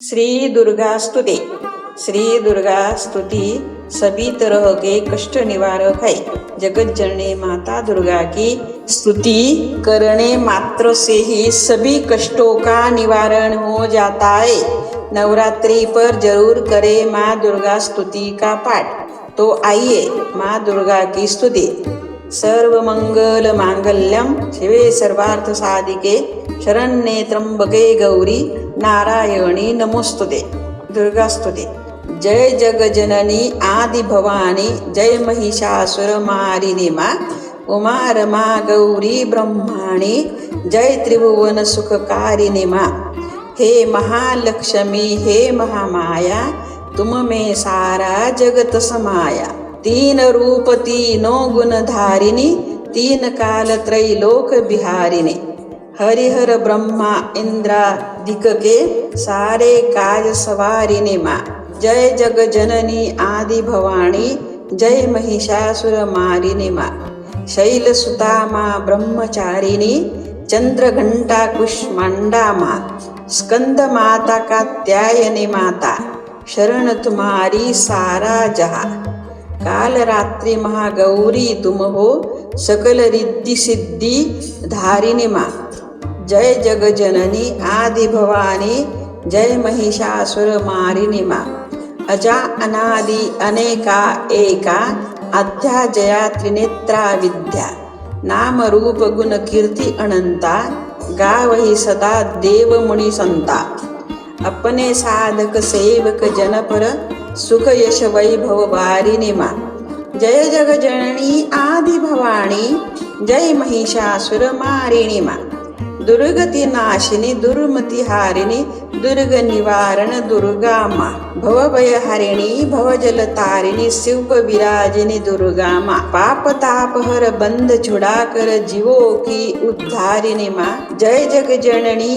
श्री दुर्गा स्तुति। श्री दुर्गा स्तुति सभी तरह के कष्ट निवारक है जगत जननी माता दुर्गा की स्तुति करने मात्र से ही सभी कष्टों का निवारण हो जाता है नवरात्रि पर ज़रूर करें माँ दुर्गा स्तुति का पाठ। तो आइए माँ दुर्गा की स्तुति। सर्व मंगल मांगल्यम शिवे सर्वार्थ साधिके, शरण्ये त्र्यंबके गौरी नारायणी नमोस्तुते दुर्गा स्तुते जय जग जननी आदि भवानी जय महिषासुर मारिणी मा उमा रमा गौरी ब्रह्माणी जय त्रिभुवन सुखकारिणी मा हे महालक्ष्मी हे महामाया तुम में सारा जगत समाया तीन रूप तीनों गुण धारिणी तीन काल त्रैलोक बिहारिणी हरिहर ब्रह्मा इंद्रादिक के सारे काज सवारिणी माँ जय जग जननी आदि भवानी जय महिषासुर मारिणी माँ शैल सुता माँ ब्रह्मचारिणी चंद्र घंटा कुष्मांडा माँ स्कंद माता कात्यायनी माता शरण तुम्हारी सारा जहा काल रात्रि महागौरी तुम हो सकल रिद्धि सिद्धि धारिणी माँ जय जगजननी आदिभवानी आदि भवानी जय महिषासुर मारिनिमा अजा अनादि अनेका एका अध्या जया त्रिनेत्रा विद्या। नाम रूप गुण कीर्ती अनंता गावही सदा देव संता। अपने साधक सेवक जनपर सुख यश वैभव वारिनिमा जय जगजननी आदि भवानी जय महिषासुर मारिणिमा। माँ दुर्गति नाशिनी, दुर्मति हारिणी, दुर्ग निवारण दुर्गा माँ भव भय हरिणी भव जल तारिणी शिव विराजिनी दुर्गा माँ पाप ताप हर बंध छुड़ा कर जीवों की उद्धारिणी माँ। जय जग जननी